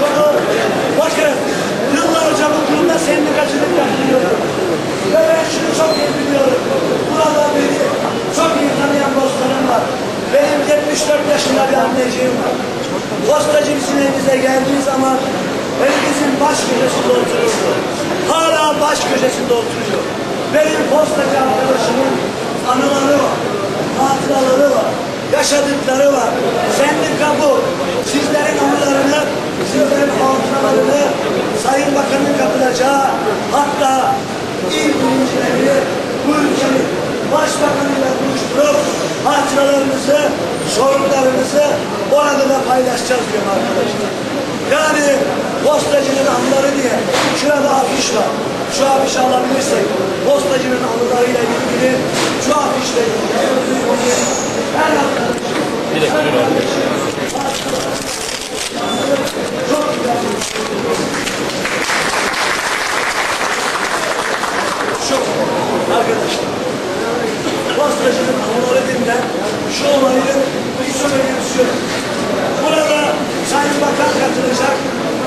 Konu, bakın yıllarca bu kurumda sendikacılık yapıyorum. Ve ben şunu çok iyi biliyorum. Burada beni çok iyi tanıyan var. Benim 74 yaşında bir anneciğim var. Postacı bizim evimize geldiği zaman evimizin baş köşesinde otururdu. Hala baş köşesinde oturuyor. Benim postacı arkadaşımın anıları var, hatıraları var, yaşadıkları var. Sendika bu. Başbakanıyla buluşturup hatıralarınızı, sorunlarınızı orada da paylaşacağız diyorum arkadaşlar. Yani postacının anıları diye şurada afiş var. Şu afişi alabilirsek postacının anılarıyla ilgili şu afişle ilgili her hafta Bir dakika dur abi. çok güzel. Şu arkadaşlar. Anıları dinlen şu olayı bir söyleyeyim istiyorum. Burada Sayın Bakan katılacak,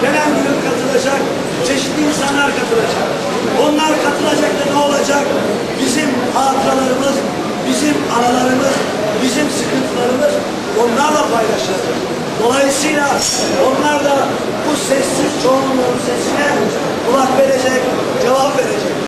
genel müdür katılacak, çeşitli insanlar katılacak. Onlar katılacak da ne olacak? Bizim hatıralarımız, bizim anılarımız, bizim sıkıntılarımız onlarla paylaşacağız. Dolayısıyla onlar da bu sessiz çoğunluğun sesine kulak verecek, cevap verecek.